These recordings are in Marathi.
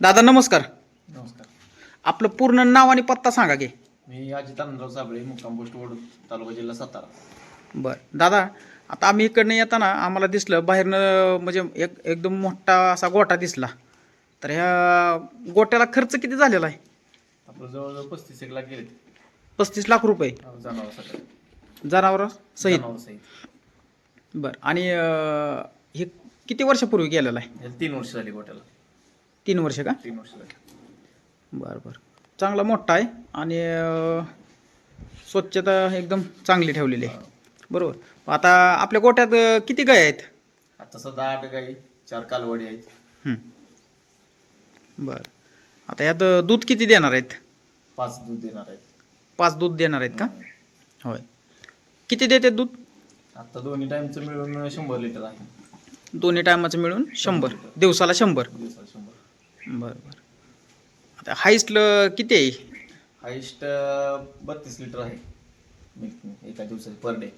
दादा नमस्कार. नमस्कार. आपलं पूर्ण नाव आणि पत्ता सांगा की. मी अजित आनंदराव साबळे मुक्काम पोस्ट वडूद तालुका जिल्हा सातारा. बरं. दादा आता आम्ही इकडनं येताना आम्हाला दिसलं बाहेरनं म्हणजे एक एकदम मोठा असा गोटा दिसला. तर ह्या गोट्याला खर्च किती झालेला आहे? आपलं जवळजवळ पस्तीस एक लाख गेले पस्तीस लाख रुपये. जनावर सगळं. जनावर सहित. जनावर सहित. बरं. आणि अं, हे किती वर्षापूर्वी गेलेलं आहे? याला तीन वर्ष झाली गोट्याला तीन वर्ष का? तीन वर्ष झाली. बरं बरं. चांगला मोठा आहे आणि अं, स्वच्छता एकदम चांगली ठेवलेली आहे. बरोबर. आता आपल्या गोट्यात अं, किती गाय आहेत? आता सध्या आठ गाई चार कालवडी आहेत. हं. बरं. आता यात अं, दूध किती देणार आहेत? पाच दूध देणार आहेत. पाच दूध देणार आहेत का? होय. किती देते दूध? आता दोन्ही टाइमचं मिळून शंभर लिटर आहे. दोन्ही टायमाचं मिळून शंभर. दिवसाला शंभर. दिवसाला. शंभर बरं बरं. आता हाईस्ट किती आहे? हाईस्ट बत्तीस लिटर आहे. एका दिवसाची पर डे.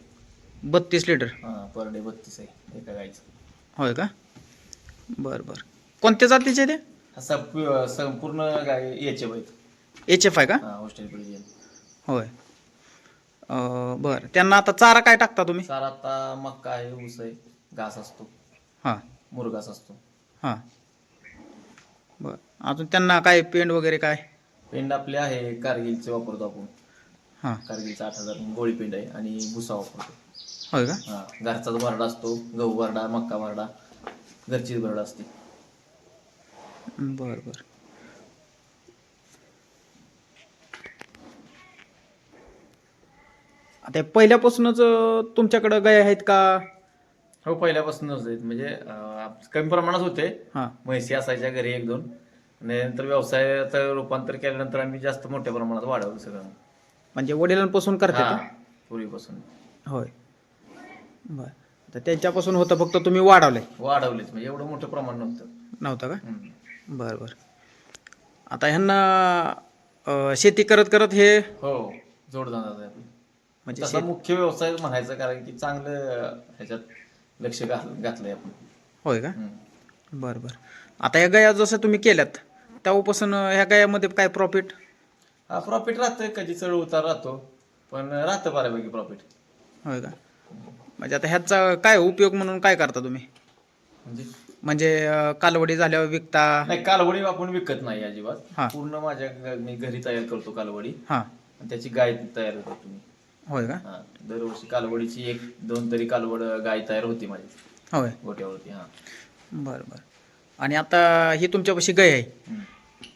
बत्तीस लिटर? हां पर डे बत्तीस आहे एका गाईचं. होय का? बरं बरं. कोणत्या जातीचे ते? संपूर्ण गाय याचे आहेत एच एफ आहे का? हां होय. अं, बरं. त्यांना आता चारा काय टाकता तुम्ही? चार आता मक्का आहे ऊस आहे घास असतो. हां. मुरघास असतो. हां. बरं. अजून त्यांना काय पेंड वगैरे काय? पेंड आपले आहे कारगिलचे वापरतो आपण. हां. कारगिलचा आठ हजार गोळी पेंड आहे आणि भुसा वापरतो. होय का? हा घरचाच भरडा असतो गहू भरडा मक्का भरडा घरचीच भरडा असते. बरं बरं. आता पहिल्यापासूनच तुमच्याकडं गाय आहेत का? हो पहिल्यापासूनच आहेत. म्हणजे अं, कमी प्रमाणात होते. हां. म्हैसी असायच्या घरी एक दोन. आणि नंतर व्यवसायात रूपांतर केल्यानंतर आम्ही जास्त मोठ्या प्रमाणात वाढवलं सगळं. म्हणजे वडिलांपासून करते हा, पूर्वीपासून. होय. बरं. तर त्यांच्यापासून होतं फक्त तुम्ही वाढवलंय? वाढवलेच म्हणजे एवढं मोठं प्रमाण नव्हतं. नव्हतं का? हम्म. बरं बरं. आता ह्यांना अं, शेती करत करत हे हो जोडधंदा. म्हणजे तसा मुख्य व्यवसाय म्हणायचा कारण की चांगलं ह्याच्यात लक्ष घाल- घातलंय आपण. होय का? हम्म. बरं बरं. आता ह्या गाया जसं तुम्ही केल्यात तेव्हापासून ह्या गायामध्ये काय प्रॉफिट हा प्रॉफिट राहतं कधी चढ उतार राहतो पण राहतं बऱ्यापैकी प्रॉफिट होय का? म्हणजे आता ह्याचा काय उपयोग म्हणून काय करता तुम्ही? म्हणजे? म्हणजे अं, कालवडी झाल्यावर विकता? नाही कालवडी आपण विकत नाही हा. अजिबात पूर्ण माझ्या घ- मी घरी तयार करतो कालवडी. हां. आणि त्याची गाय तयार करतो मी. होय का? हा दरवर्षी कालवडीची एक दोन तरी कालवड गाय तयार होती माझी. होय. गोट्यावरती हा. बरं बरं. आणि आता ही तुमच्यापाशी गाय आहे. हम्म.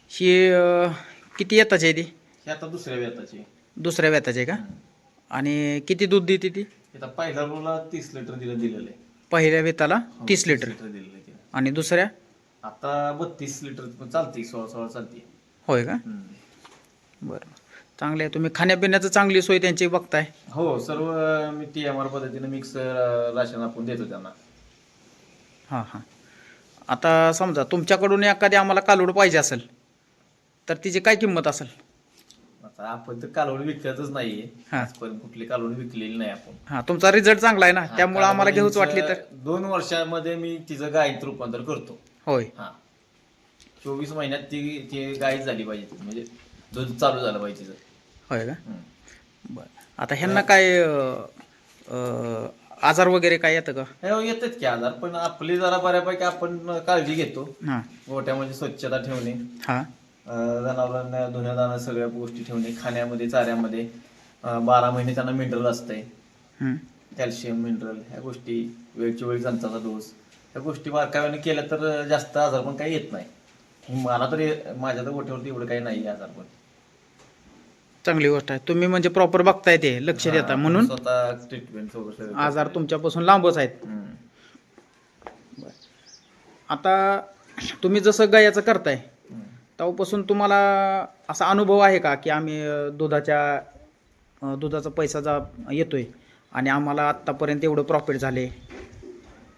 ही अं, किती येताची आहे ती? ही आता दुसऱ्या व्यताची. दुसऱ्या व्यताची आहे का? आणि किती दूध देते ती? आता पहिल्या रोला तीस लिटर दिलं दिलेलं आहे. पहिल्या वेताला हो, तीस लिटर. दिलेलं आहे तिला. आणि दुसऱ्या? आता बत्तीस लिटर चालते सोळा सोळा चालते. होय का. बरं. चांगले आहे. तुम्ही खाण्यापिण्याचं चांगली सोय त्यांची बघताय. हो सर्व मी टी एम आर पद्धतीने मिक्स राशन आपण देतो त्यांना. हां हां. आता समजा तुमच्याकडून एखादी आम्हाला कालवड पाहिजे असेल तर तिची काय किंमत असेल? आता आपण तर कालवड विकतच नाहीये. हा. आजपर्यंत कुठली कालवड विकलेली नाही आपण. हां तुमचा रिझल्ट चांगला आहे ना? हा, त्यामुळे आम्हाला घेऊच वाटली तर. दोन वर्षामध्ये मी तिचं गायीत रूपांतर करतो. होय. हा. चोवीस महिन्यात ती ती गाय झाली पाहिजे. ती. म्हणजे दूध चालू झालं पाहिजे तिचं. होय का. बरं. आता ह्यांना काय अं, आजार वगैरे काय येतं का? हे येतात की आजार पण आपली जरा बऱ्यापैकी आपण काळजी घेतो. हां. गोठ्यामध्ये स्वच्छता ठेवणे. हां. अं, जनावरांना धुण्या दाणं सगळ्या गोष्टी ठेवणे खाण्यामध्ये चाऱ्यामध्ये. अं, बारा महिने त्यांना मिनरल असतंय. हं. कॅल्शियम मिनरल ह्या गोष्टी वेळच्या वेळी जंताचा डोस ह्या गोष्टी बारकाव्याने केल्या तर जास्त आजार पण काही येत नाही. मला तरी माझ्या तर गोठ्यावरती एवढं काही नाही आजार पण. चांगली गोष्ट आहे. तुम्ही म्हणजे प्रॉपर बघताय ते लक्ष देता हा, म्हणून. स्वतः ट्रीटमेंट वगैरे आजार तुमच्यापासून लांबच आहेत. हम्म. आता तुम्ही जसं गायाचं करताय हम्म. तेव्हापासून तुम्हाला असा अनुभव आहे का की आम्ही अ, दुधाच्या अ, दुधाचा पैसा जा येतोय आणि आम्हाला आत्तापर्यंत एवढं प्रॉफिट झाले?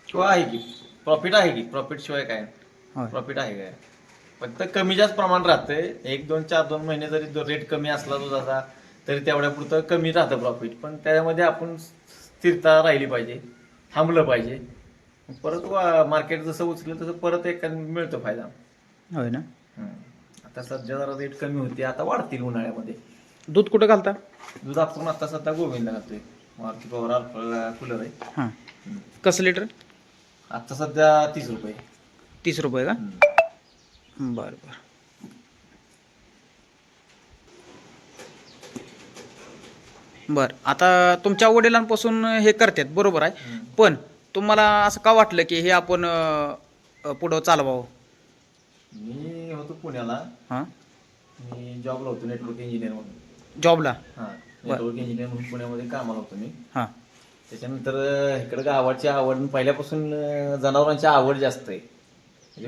किंवा आहे की. प्रॉफिट आहे की. प्रॉफिट शिवाय काय? होय. प्रॉफिट आहे काय? फक्त कमी जास्त प्रमाण राहतंय. एक दोन चार दोन महिने जरी रेट कमी असला दुधाचा तरी तेवढ्या पुरतं कमी राहतं प्रॉफिट पण त्यामध्ये आपण स्थिरता राहिली पाहिजे थांबलं पाहिजे. परत मार्केट जसं उचलं तसं परत एक मिळतो फायदा. होय ना. आता सध्या जरा रेट कमी होते आता वाढतील उन्हाळ्यामध्ये. दूध कुठं घालता? दूध आपण आता सध्या गोविंद घालतोय. मारुती पवार कूलर आहे. हां. कसं लिटर आता सध्या तीस रुपये. तीस रुपये का. बरं बरं. बरं आता तुमच्या वडिलांपासून हे करतात बरोबर आहे. पण तुम्हाला असं का वाटलं की हे आपण अं, पुढं चालवावं? मी होतो पुण्याला. हां. मी जॉबला होतो नेटवर्क इंजिनियर म्हणून. जॉबला हां नेटवर्क इंजिनियर म्हणून पुण्यामध्ये कामाला होतो मी. हां. त्याच्यानंतर अं, इकडं गावाची आवड पहिल्यापासून अं, जनावरांची आवड जास्त आहे.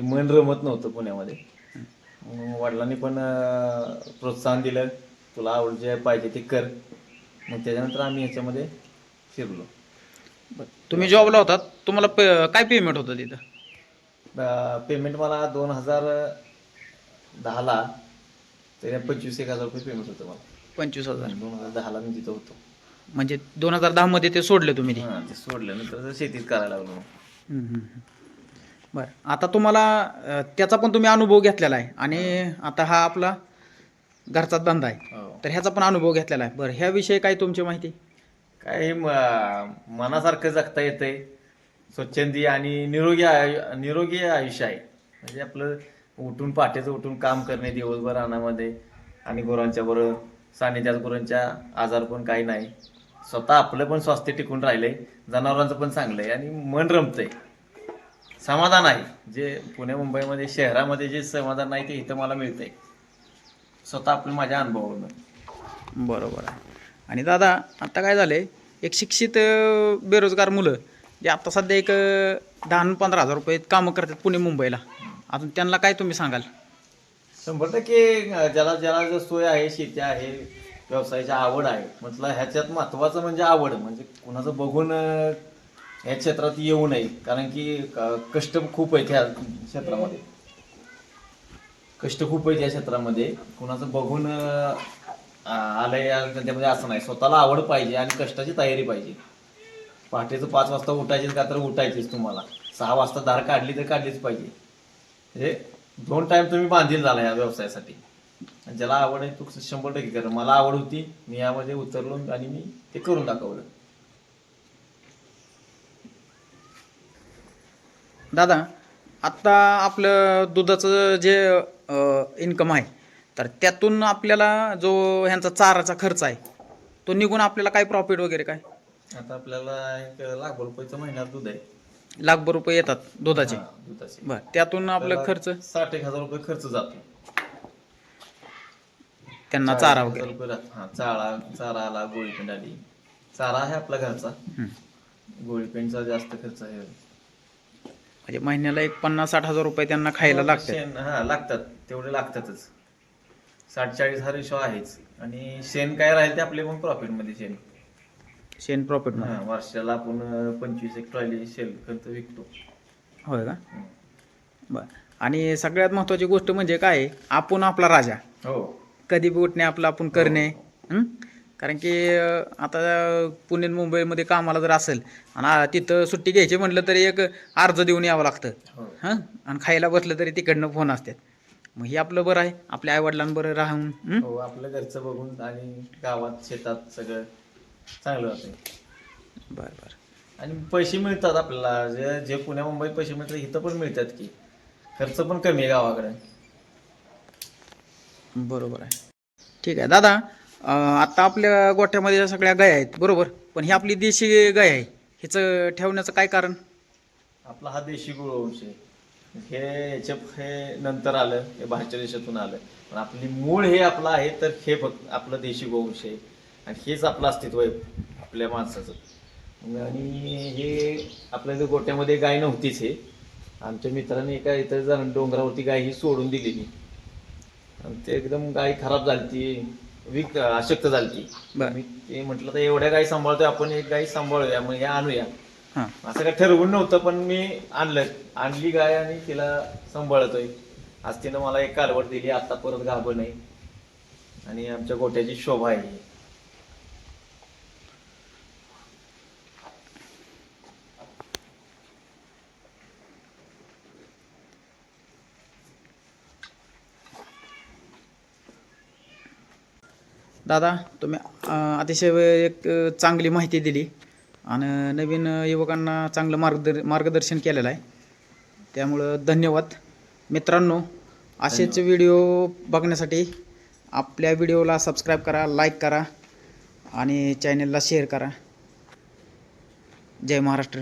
म्हणजे मन रमत नव्हतं पुण्यामध्ये. मग वडिलांनी पण प्रोत्साहन दिलं तुला आवड जे पाहिजे ते कर. मग त्याच्यानंतर आम्ही याच्यामध्ये शिरलो. तुम्ही जॉबला होतात तुम्हाला पे- काय पेमेंट होतं तिथं? पेमेंट मला दोन हजार दहाला तरी पंचवीस एक हजार रुपये पेमेंट होतं मला. पंचवीस हजार. दोन हजार दहाला मी तिथं होतो. म्हणजे दोन हजार दहामध्ये ते सोडले तुम्ही ते? हां ते सोडलं. नंतर शेतीत करायला लागलो. हम्म, हम्म, हम्म. बरं. आता तुम्हाला त्याचा पण तुम्ही अनुभव घेतलेला आहे. आणि आता हा आपला घरचा धंदा आहे. हो. तर ह्याचा पण अनुभव घेतलेला आहे. बरं ह्याविषयी काय तुमची माहिती? काय मनासारखं जगता येतंय. स्वच्छंदी आणि निरोगी आयु- निरोगी आयुष्य आहे. म्हणजे आपलं उठून पहाटेचं उठून काम करणे दिवसभर रानामध्ये आणि गुरांच्या बरोबर सानिध्यात गुरांच्या आजार पण काही नाही. स्वतः आपलं पण स्वास्थ्य टिकून राहिलंय. जनावरांचं पण चांगलं आहे आणि मन रमतंय. समाधान आहे. जे पुणे मुंबईमध्ये शहरामध्ये जे समाधान नाही ते इथं मला मिळतंय. स्वतः आपलं माझ्या अनुभवावरून. बरोबर आहे. आणि दादा आता काय झालंय? एक शिक्षित बेरोजगार मुलं जे आता सध्या एक दहा पंधरा हजार रुपये कामं करतात पुणे मुंबईला. अजून त्यांना काय तुम्ही सांगाल? शंभर टक्के ज्याला ज्याला जर सोय आहे शेती आहे व्यवसायाची आवड आहे म्हटलं ह्याच्यात महत्वाचं म्हणजे आवड म्हणजे कुणाचं बघून या क्षेत्रात येऊ नये. कारण की क- कष्ट खूप आहेत ह्या क्षेत्रामध्ये. कष्ट खूप आहेत या क्षेत्रामध्ये. कुणाचं बघून आलंय या असं नाही. स्वतःला आवड पाहिजे आणि कष्टाची तयारी पाहिजे. पहाटेचं पाच वाजता उठायचीच का तर उठायचीच तुम्हाला. सहा वाजता धार काढली तर काढलीच पाहिजे. म्हणजे दोन टाईम तुम्ही बांधील झाला या व्यवसायासाठी. आणि ज्याला आवड आहे तो शंभर टक्के कर. मला आवड होती मी यामध्ये उतरलो आणि मी ते करून दाखवलं. दादा आत्ता आपलं दुधाचं जे इन्कम आहे तर त्यातून आपल्याला जो ह्यांचा चाराचा खर्च आहे तो निघून आपल्याला काय प्रॉफिट वगैरे काय? आता आपल्याला एक लाख रुपयाचं महिन्यात दूध आहे. लाखभर रुपये येतात दुधाचे? हा, दुधाचे. बर त्यातून आपलं खर्च? साठ एक हजार रुपये खर्च जातो. त्यांना चारा वगैरे. रुपये राहत- हा चारा चारा आला गोळीपेंड आली. चारा आहे आपला घरचा. हं. गोळीपेंडचा जास्त खर्च आहे. म्हणजे महिन्याला एक पन्नास साठ हजार रुपये त्यांना खायला लागतात. शेण हा लागतात. तेवढे लागतातच. साठ चाळीस हा रेशो आहेच. आणि शेण काय राहील ते आपले पण प्रॉफिटमध्ये शेण शेण प्रॉफिट हा, वर्षाला आपण अं, पंचवीस एक ट्रॉली शेण खत विकतो. होय का? हं. बर. आणि सगळ्यात महत्वाची गोष्ट म्हणजे काय? आहे? आपण आपला राजा. हो. कधी बी उठणे आपलं आपण करणे. हं? कारण की आता पुणे मुंबईमध्ये कामाला जर असेल आणि तिथं सुट्टी घ्यायची म्हटलं तरी एक अर्ज देऊन यावं लागतं. हो. हां? आणि खायला बसलं तरी तिकडनं फोन असतात. मग हे आपलं बरं आहे. आपल्या आईवडिलांबरं राहून हं? हो आपलं घरचं बघून आणि गावात शेतात सगळं चांगलं होतं बरं बरं. आणि पैसे मिळतात आपल्याला. जे जे पुण्या मुंबईत पैसे मिळतात इथं पण मिळतात की. खर्च पण कमी आहे गावाकडे. बरोबर आहे. ठीक आहे. दादा आता आपल्या गोठ्यामध्ये या सगळ्या गाय आहेत बरोबर? पण ही आपली देशी गाय आहे. हिचं ठेवण्याचं काय कारण? आपला हा देशी गुळवंश आहे. हे याच्या हे नंतर आलं हे बाहेरच्या देशातून आलं. पण आपली मूळ हे आपलं आहे तर हे फक्त आपलं देशी गोवंश आहे. आणि हेच आपलं अस्तित्व आहे आपल्या माणसाचं. आणि हे आपल्या इथं गोट्यामध्ये गाय नव्हतीच हे. आमच्या मित्राने एका इतर जण डोंगरावरती गाय ही सोडून दिलेली. आणि ते एकदम गाय खराब झाली ती. विक अशक्त झाली ती. बरं. मी ते म्हटलं तर एवढ्या गाय सांभाळतोय आपण एक गाय सांभाळूया मग हे आणूया. हां. असं काय ठरवून नव्हतं पण मी आणलं. आणली गाय आणि तिला सांभाळतोय. आज तिनं मला एक कालवड दिली आता परत गाभण आहे आणि आमच्या गोट्याची शोभा आहे. दादा तुम्ही अतिशय एक चांगली माहिती दिली आणि नवीन युवकांना चांगलं मार्गदर मार्गदर्शन केलेलं आहे. त्यामुळं धन्यवाद. मित्रांनो असेच व्हिडिओ बघण्यासाठी आपल्या व्हिडिओला सबस्क्राईब करा लाईक करा आणि चॅनलला शेअर करा. जय महाराष्ट्र.